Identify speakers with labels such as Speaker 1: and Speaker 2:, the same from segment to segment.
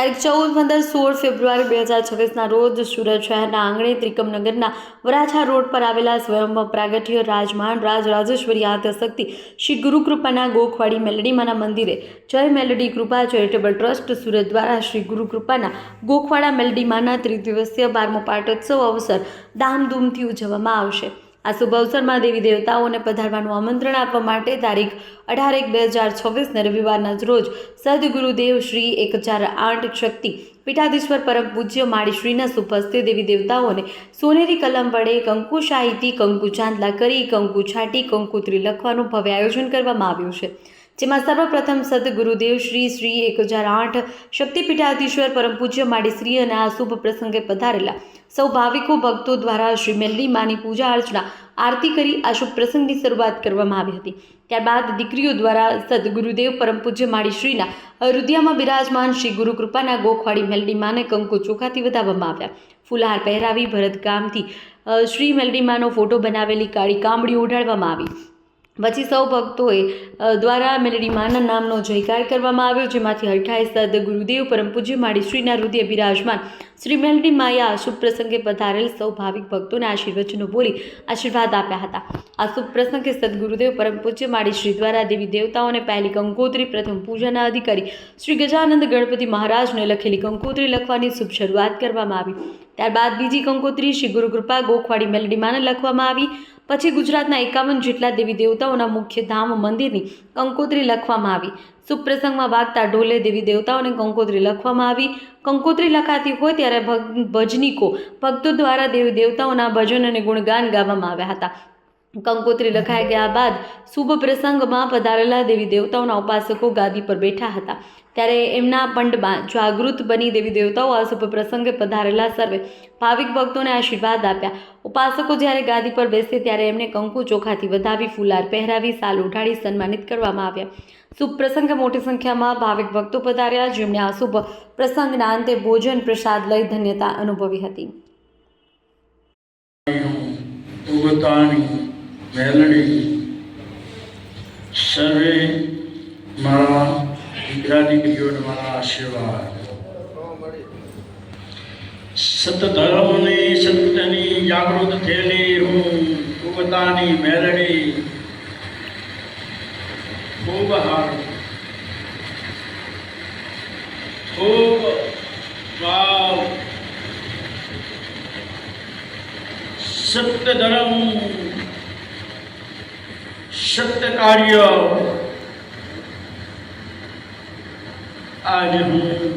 Speaker 1: તારીખ ચૌદ, પંદર, સોળ ફેબ્રુઆરી બે હજાર છવ્વીસના રોજ સુરત શહેરના આંગણે ત્રિકમનગરના વરાછા રોડ પર આવેલા સ્વયં પ્રાગટ્ય રાજમાન રાજ રાજેશ્વરી આદ્યશક્તિ શ્રી ગુરુકૃપાના ગોખવાડી મેલડીમાના મંદિરે. જય મેલડી કૃપા, ચેરિટેબલ ટ્રસ્ટ, સુરત દ્વારા શ્રી ગુરુકૃપાના ગોખવાડા મેલડીમાના ત્રિદિવસીય બારમો પાટોત્સવ અવસર ધામધૂમથી ઉજવવામાં આવશે. આ શુભ અવસરમાં દેવી દેવતાઓને પધારવાનું આમંત્રણ આપવા માટે તારીખ અઢાર એક બે હજાર છવ્વીસને રવિવારના રોજ સદગુરુદેવ શ્રી એક હજાર આઠ શક્તિ પીઠાધીશ્વર પરમ પૂજ્ય માળી શ્રીના સુપસ્થે દેવી દેવતાઓને સોનેરી કલમ વડે કંકુ શાહીથી કંકુ ચાંદલા કરી, કંકુ છાટી કંકુત્રી લખવાનું ભવ્ય આયોજન કરવામાં આવ્યું છે. જેમાં સર્વપ્રથમ સદગુરુદેવ શ્રી શ્રી એક હજાર આઠ શક્તિપીઠાધીશ્વર પરમ પૂજ્ય માડી શ્રી અને આ શુભ પ્રસંગે પધારેલા સૌ ભાવિકો ભક્તો દ્વારા શ્રી મેલડી માની પૂજા અર્ચના, આરતી કરી આ શુભ પ્રસંગની શરૂઆત કરવામાં આવી હતી. ત્યારબાદ દીકરીઓ દ્વારા સદગુરુદેવ પરમ પૂજ્ય માળી શ્રીના હૃદયમાં બિરાજમાન શ્રી ગુરુ કૃપાના ગોખવાડી મેલડી માને કંકુ ચોખાથી વધાવવામાં આવ્યા. ફુલહાર પહેરાવી ભરતકામથી શ્રી મેલડીમાનો ફોટો બનાવેલી કાળી કામડી ઓઢાડવામાં આવી. પછી સૌ ભક્તોએ દ્વારા મેલડી માના નામનો જયકાર કરવામાં આવ્યો, જેમાંથી હઠાઈ સદ ગુરુદેવ પરમ પૂજ્ય માડી શ્રીના હૃદય બિરાજમાન શ્રી મેલડી માયા શુભ પ્રસંગે પધારેલ સૌ ભાવિક ભક્તોને આશીર્વચનો બોલી આશીર્વાદ આપ્યા હતા. આ શુભ પ્રસંગે સદગુરુદેવ પરમ પૂજ્ય માડી શ્રી દ્વારા દેવી દેવતાઓને પહેલી કંકોત્રી પ્રથમ પૂજાના અધિકારી શ્રી ગજાનંદ ગણપતિ મહારાજને લખેલી કંકોત્રી લખવાની શુભ શરૂઆત કરવામાં આવી. ત્યારબાદ બીજી કંકોત્રી શ્રી ગુરુકૃપા ગોખવાડી મેલડીમાને લખવામાં આવી. પછી ગુજરાતના એકાવન જેટલા દેવી દેવતાઓના મુખ્ય ધામ મંદિરની કંકોત્રી લખવામાં આવી. સુપ્રસંગમાં વાગતા ઢોલે દેવી દેવતાઓને કંકોત્રી લખવામાં આવી. કંકોત્રી લખાતી હોય ત્યારે ભજનીકો ભક્તો દ્વારા દેવી દેવતાઓના ભજન અને ગુણગાન ગાવામાં આવ્યા હતા. કંકોત્રી લખાઈ ગયા બાદ શુભ પ્રસંગમાં પધારેલા દેવી દેવતાઓના ઉપાસકો ગાદી પર બેઠા હતા. ત્યારે એમના પંડમાં જાગૃત બની દેવી દેવતાઓ આ શુભ પ્રસંગે પધારેલા સર્વે ભાવિક ભક્તોને આશીર્વાદ આપ્યા. ઉપાસકો જ્યારે ગાદી પર બેસે ત્યારે એમને કંકુ ચોખાથી વધાવી, ફુલાર પહેરાવી, સાલ ઉઠાડી સન્માનિત કરવામાં આવ્યા. શુભ પ્રસંગે મોટી સંખ્યામાં ભાવિક ભક્તો પધાર્યા, જેમણે આ શુભ પ્રસંગના અંતે ભોજન, પ્રસાદ લઈ ધન્યતા અનુભવી હતી.
Speaker 2: મેલડી સર્વે મારા દીકરા દીકરીઓને મારા આશીર્વાદ. સતધર્મની સંતની જાગૃત થયેલી હું ઉગતાની મેલડી. ખૂબ હારું. ખૂબ વાવ. સત્ય ધર્મ સત્ય કાર્ય આજ હું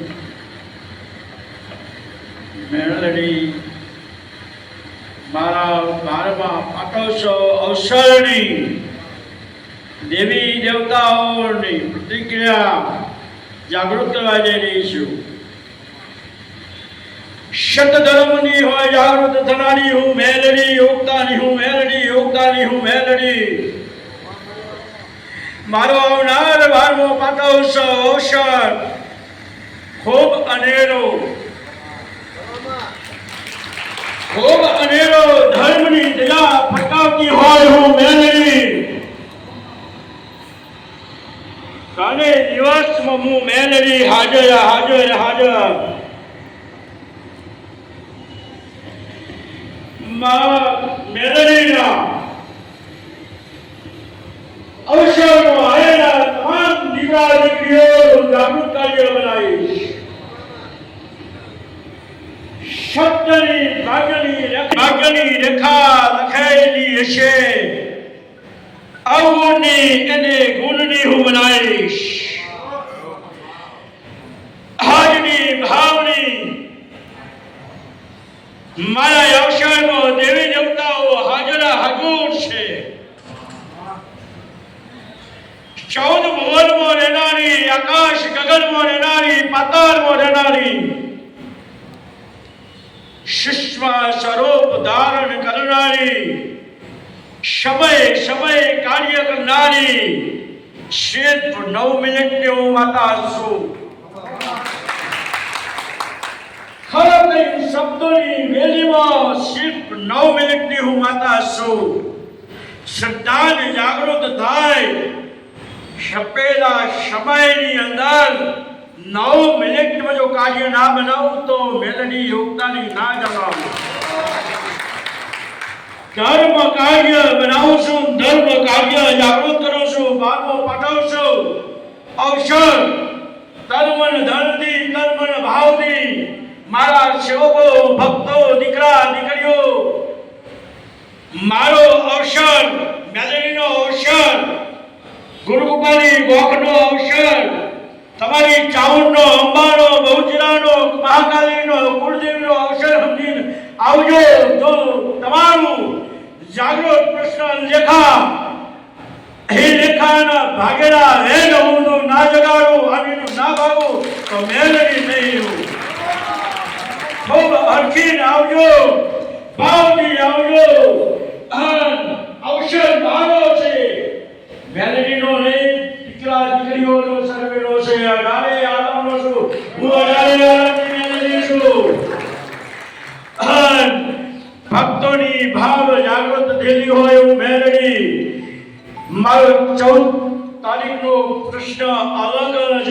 Speaker 2: મેળડી મારા બારમા પાટોત્સવ અવસરની દેવી દેવતાઓની પ્રતિક્રિયા જાગૃત કરવા જઈ રહી છું શત ધર્મની હોય જાગૃત થનારી હું મેલડી યોગતાની હું મેલડી યોગતાની હું મેલડી મારો આવનાર બારમો પાટોત્સવ અવસર ખૂબ અનેરો. ખૂબ અનેરો ધર્મની ધજા ફટકાવતી હોય હું મેલડી કાલે દિવસમાં હું મેલરી હાજર હાજર હાજર. માં મેળવીના અવસરમાં આવેલા તમામ દીકરા દીકરીઓ જાગૃત કાર્ય બનાવીશ શબ્દની ભાગ્યની રેખા- ભાગ્યની રેખા લખાયેલી હશે અવગુણની અને ગુણની હું બનાવીશ આજની ભાવની મારા વ્યવસાયમાં દેવી દેવતાઓ હાજરા હાજર છે ચૌદ ભુવનમાં રહેનારી, આકાશ ગગનમાં રહેનારી, પાતાળમાં રહેનારી. સૂક્ષ્મ સ્વરૂપ ધારણ કરનારી, સમય સમય કાર્ય કરનારી સિર્ફ નવ મિનિટની હું માતા છું. ખરેખર શબ્દોની વેલીમાં સિર્ફ નવ મિનિટની હું માતા છું. શ્રદ્ધાને જાગૃત થાય. છપેલા સમયની અંદર નવ મિનિટમાં જો કાર્ય ના બનાવું તો મેલડી યોગતાની ના જણાવું ધર્મ કાર્ય બનાવું ધર્મ કાર્ય જાગૃત કરું છું છું. અવસર, તનમન ધનથી, તનમન ભાવથી મારા સેવકો, ભક્તો, દીકરા, દીકરીઓ, મારો અવસર, મેલેડીનો અવસર ગુરુગોપાલી ગોખનો અવસર તમારી ચાઉનનો, અંબાનો, બહુચરાનો, મહાકાલીનો, કુળદેવીનો અવસર સમજીને આવજો. તો તમારું જાગૃત પ્રશ્ન લેખા, હે લેખાના ભાગેલા, હે હું ના જગાડું, આવીનું ના ભાગું, તો મેલડી નહીં ખૂબ અર્થીને આવજો. ભાવથી આવજો. અવસર મારો છે. મેલેડીનો ભક્તોની ભાવ જાગૃત થયેલી હોય એવું મેલડી મારો ચૌદ તારીખનો પ્રશ્ન અલગ જ